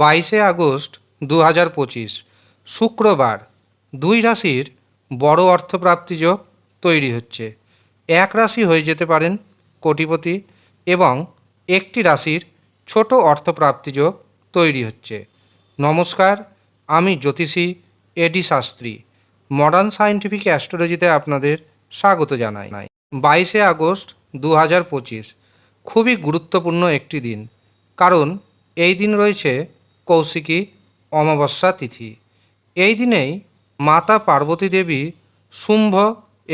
বাইশে আগস্ট দু হাজার পঁচিশ, শুক্রবার। দুই রাশির বড় অর্থপ্রাপ্তি যোগ তৈরি হচ্ছে। এক রাশি হয়ে যেতে পারেন কোটিপতি এবং একটি রাশির ছোট অর্থপ্রাপ্তি যোগ তৈরি হচ্ছে। নমস্কার, আমি জ্যোতিষী এডি শাস্ত্রী মডার্ন সায়েন্টিফিক অ্যাস্ট্রোলজিতে আপনাদের স্বাগত জানাই। নাই বাইশে আগস্ট দু হাজার পঁচিশ, খুবই গুরুত্বপূর্ণ একটি দিন। কারণ এই দিন রয়েছে কৌশিকী অমাবস্যা তিথি। এই দিনেই মাতা পার্বতী দেবী শুম্ভ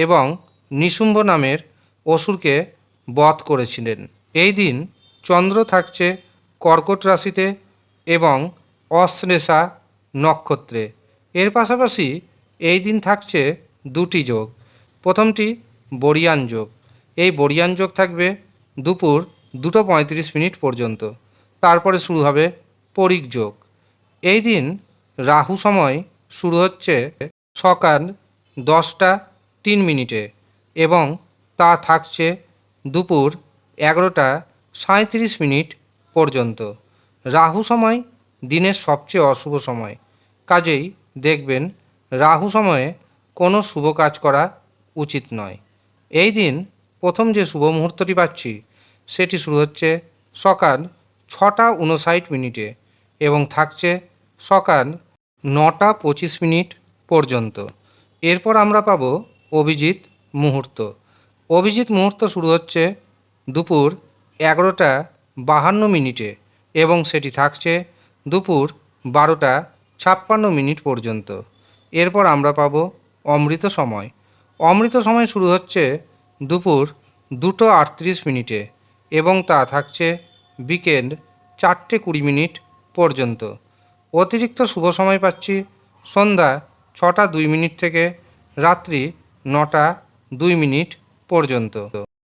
এবং নিশুম্ভ নামের অসুরকে বধ করেছিলেন। এই দিন চন্দ্র থাকছে কর্কট রাশিতে এবং অশ্লেষা নক্ষত্রে। এর পাশাপাশি এই দিন থাকছে দুটি যোগ। প্রথমটি বরিয়ান যোগ। এই বরিয়ান যোগ থাকবে দুপুর দুটো পঁয়ত্রিশ মিনিট পর্যন্ত। তারপরে শুরু হবে পরিক যোগ। এই দিন রাহু সময় শুরু হচ্ছে সকাল দশটা তিন মিনিটে এবং তা থাকছে দুপুর এগারোটা সাঁত্রিশ মিনিট পর্যন্ত। রাহু সময় দিনের সবচেয়ে অশুভ সময়। কাজেই দেখবেন রাহু সময়ে কোনো শুভ কাজ করা উচিত নয়। এই দিন প্রথম যে শুভ মুহূর্তটি পাচ্ছি, সেটি শুরু হচ্ছে সকাল ছটা উনষাট মিনিটে। এবং থাকছে সকাল নটা পঁচিশ মিনিট পর্যন্ত। এরপর আমরা পাব অভিজিৎ মুহূর্ত। অভিজিৎ মুহূর্ত শুরু হচ্ছে দুপুর এগারোটা বাহান্ন মিনিটে এবং সেটি থাকছে দুপুর বারোটা ছাপ্পান্ন মিনিট পর্যন্ত। এরপর আমরা পাব অমৃত সময়। অমৃত সময় শুরু হচ্ছে দুপুর দুটো আটত্রিশ মিনিটে এবং তা থাকছে বিকেল চারটে কুড়ি মিনিট পর্যন্ত। অতিরিক্ত শুভ সময় পাচ্ছি সন্ধ্যা ছটা দুই মিনিট থেকে রাত্রি নটা দুই মিনিট পর্যন্ত।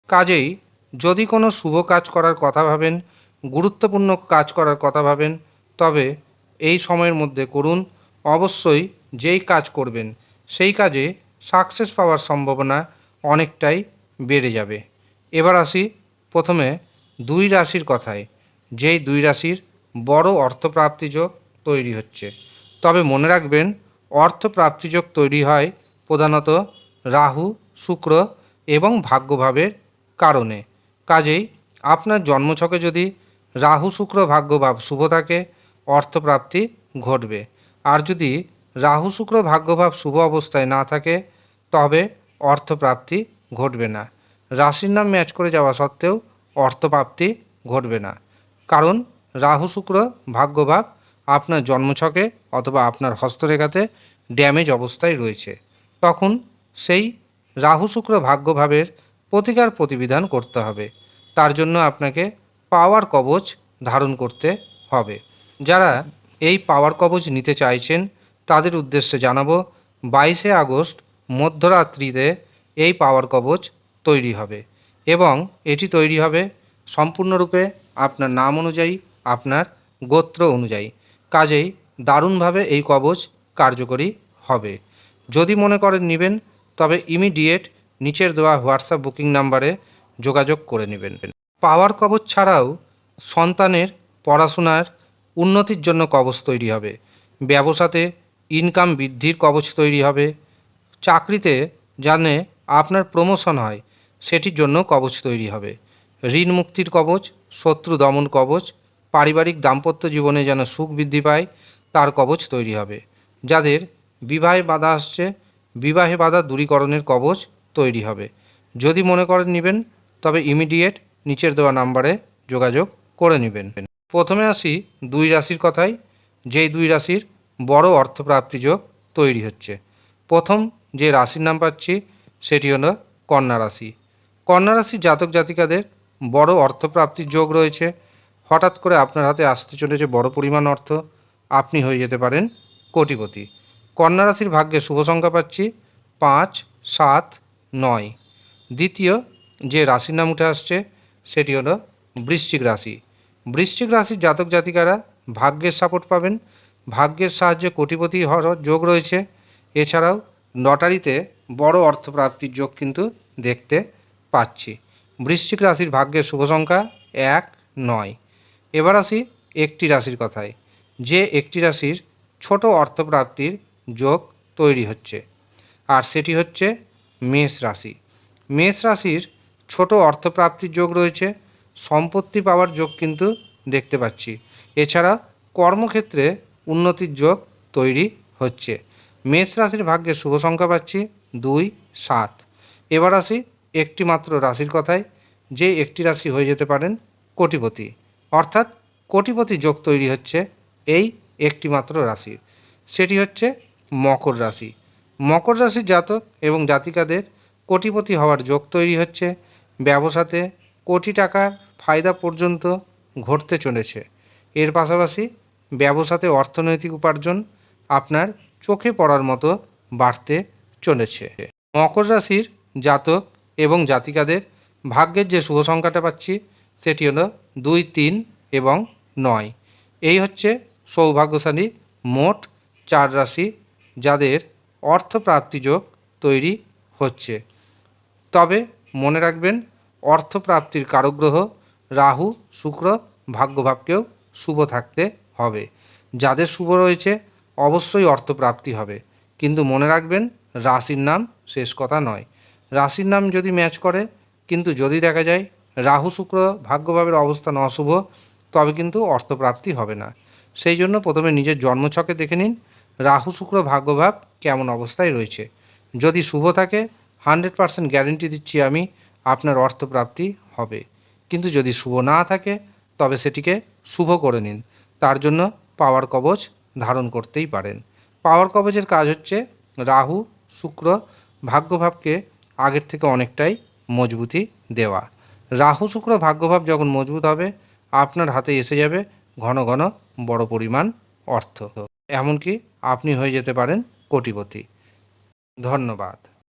কাজেই যদি কোনো শুভ কাজ করার কথা ভাবেন, গুরুত্বপূর্ণ কাজ করার কথা ভাবেন, তবে এই সময়ের মধ্যে করুন। অবশ্যই যেই কাজ করবেন, সেই কাজে সাকসেস পাওয়ার সম্ভাবনা অনেকটাই বেড়ে যাবে। এবার আসি প্রথমে দুই রাশির কথায়। যেই দুই রাশির বড় অর্থপ্রাপ্তি যোগ তৈরি হচ্ছে। তবে মনে রাখবেন, অর্থপ্রাপ্তি যোগ তৈরি হয় প্রধানত রাহু, শুক্র এবং ভাগ্যভাবের কারণে। কাজেই আপনার জন্মছকে যদি রাহু, শুক্র ভাগ্যভাব শুভ থাকে, অর্থপ্রাপ্তি ঘটবে। আর যদি রাহু, শুক্র ভাগ্যভাব শুভ অবস্থায় না থাকে, তবে অর্থপ্রাপ্তি ঘটবে না। রাশির নাম ম্যাচ করে যাওয়া সত্ত্বেও অর্থপ্রাপ্তি ঘটবে না। কারণ রাহু শুক্র ভাগ্যভাব আপনার জন্মছকে অথবা আপনার হস্তরেখাতে ড্যামেজ অবস্থায় রয়েছে। তখন সেই রাহু শুক্র ভাগ্যভাবের প্রতিকার প্রতিবিধান করতে হবে। তার জন্য আপনাকে পাওয়ার কবচ ধারণ করতে হবে। যারা এই পাওয়ার কবচ নিতে চাইছেন, তাদের উদ্দেশ্যে জানাব, বাইশে আগস্ট মধ্যরাত্রিতে এই পাওয়ার কবচ তৈরি হবে এবং এটি তৈরি হবে সম্পূর্ণরূপে আপনার নাম অনুযায়ী আপনার গোত্র অনুযায়ী। কাজেই দারুণভাবে এই কবচ কার্যকরী হবে। যদি মনে করেন নেবেন, তবে ইমিডিয়েট নিচের দেওয়া হোয়াটসঅ্যাপ বুকিং নাম্বারে যোগাযোগ করে নেবেন। পাওয়ার কবচ ছাড়াও সন্তানের পড়াশোনার উন্নতির জন্য কবচ তৈরি হবে। ব্যবসাতে ইনকাম বৃদ্ধির কবচ তৈরি হবে। চাকরিতে জানে আপনার প্রমোশন হয়, সেটির জন্য কবচ তৈরি হবে। ঋণ মুক্তির কবচ, শত্রু দমন কবচ পারিবারিক দাম্পত্য জীবনে যেন সুখ বৃদ্ধি পায়, তার কবচ তৈরি হবে। যাদের বিবাহে বাধা আসছে, বিবাহে বাধা দূরীকরণের কবচ তৈরি হবে। যদি মনে করেন নেবেন, তবে ইমিডিয়েট নিচের দেওয়া নাম্বারে যোগাযোগ করে নেবেন। প্রথমে আসি দুই রাশির কথায় যেই দুই রাশির বড় অর্থপ্রাপ্তি যোগ তৈরি হচ্ছে। প্রথম যে রাশির নাম পাচ্ছি, সেটি হলো কন্যা রাশি। কন্যা রাশির জাতক জাতিকাদের বড় অর্থপ্রাপ্তির যোগ রয়েছে। হঠাৎ করে আপনার হাতে আসতে চলেছে বড় পরিমাণ অর্থ, আপনি হয়ে যেতে পারেন কোটিপতি। কন্যা রাশির ভাগ্যে শুভ সংখ্যা পাচ্ছি পাঁচ, সাত, নয়। দ্বিতীয় যে রাশির নাম উঠে আসছে, সেটি হলো বৃশ্চিক রাশি। বৃশ্চিক রাশির জাতক জাতিকারা ভাগ্যের সাপোর্ট পাবেন। ভাগ্যের সাহায্যে কোটিপতি হওয়ার যোগ রয়েছে। এছাড়াও লটারিতে বড় অর্থপ্রাপ্তির যোগ কিন্তু দেখতে পাচ্ছি। বৃশ্চিক রাশির ভাগ্যের শুভ সংখ্যা এক, নয়। এবার আসি একটি রাশির কথায়। যে একটি রাশির ছোট অর্থপ্রাপ্তির যোগ তৈরি হচ্ছে, আর সেটি হচ্ছে মেষ রাশি। মেষ রাশির ছোট অর্থপ্রাপ্তির যোগ রয়েছে, সম্পত্তি পাওয়ার যোগ কিন্তু দেখতে পাচ্ছি। এছাড়া কর্মক্ষেত্রে উন্নতির যোগ তৈরি হচ্ছে। মেষ রাশির ভাগ্যে শুভ সংখ্যা পাচ্ছি দুই, সাত। এবার আসি একটি মাত্র রাশির কথায়, যে একটি রাশি হয়ে যেতে পারেন কোটিপতি। অর্থাৎ কোটিপতি যোগ তৈরি হচ্ছে এই একটি মাত্র রাশির সেটি হচ্ছে মকর রাশি। মকর রাশির জাতক এবং জাতিকাদের কোটিপতি হওয়ার যোগ তৈরি হচ্ছে। ব্যবসাতে কোটি টাকার ফায়দা পর্যন্ত ঘটতে চলেছে। এর পাশাপাশি ব্যবসাতে অর্থনৈতিক উপার্জন আপনার চোখে পড়ার মতো বাড়তে চলেছে। মকর রাশির জাতক এবং জাতিকাদের ভাগ্যের যে শুভ সংখ্যাটা পাচ্ছি, সেটি হলো দুই, তিন এবং নয়। এই হচ্ছে সৌভাগ্যশালী মোট চার রাশি যাদের অর্থপ্রাপ্তি যোগ তৈরি হচ্ছে। তবে মনে রাখবেন, অর্থপ্রাপ্তির কারগ্রহ রাহু, শুক্র ভাগ্যভাবকেও শুভ থাকতে হবে। যাদের শুভ রয়েছে, অবশ্যই অর্থপ্রাপ্তি হবে। কিন্তু মনে রাখবেন, রাশির নাম শেষ কথা নয়। রাশির নাম যদি ম্যাচ করে, কিন্তু যদি দেখা যায় রাহু শুক্র ভাগ্যভাবের অবস্থান অশুভ, তবে কিন্তু অর্থপ্রাপ্তি হবে না। সেই জন্য প্রথমে নিজের জন্মছকে দেখে নিন। রাহু শুক্র ভাগ্যভাব কেমন অবস্থায় রয়েছে? যদি শুভ থাকে, হান্ড্রেড পারসেন্ট গ্যারেন্টি দিচ্ছি আমি, আপনার অর্থপ্রাপ্তি হবে। কিন্তু যদি শুভ না থাকে, তবে সেটিকে শুভ করে নিন। তার জন্য পাওয়ার কবচ ধারণ করতেই পারেন। পাওয়ার কবচের কাজ হচ্ছে, রাহু, শুক্র ভাগ্যভাবকে আগের থেকে অনেকটাই মজবুতি দেওয়া। রাহু শুক্র ভাগ্যভাব যখন মজবুত হবে, আপনার হাতে এসে যাবে ঘন ঘন বড় পরিমাণ অর্থ। এমনকি আপনি হয়ে যেতে পারেন কোটিপতি। ধন্যবাদ।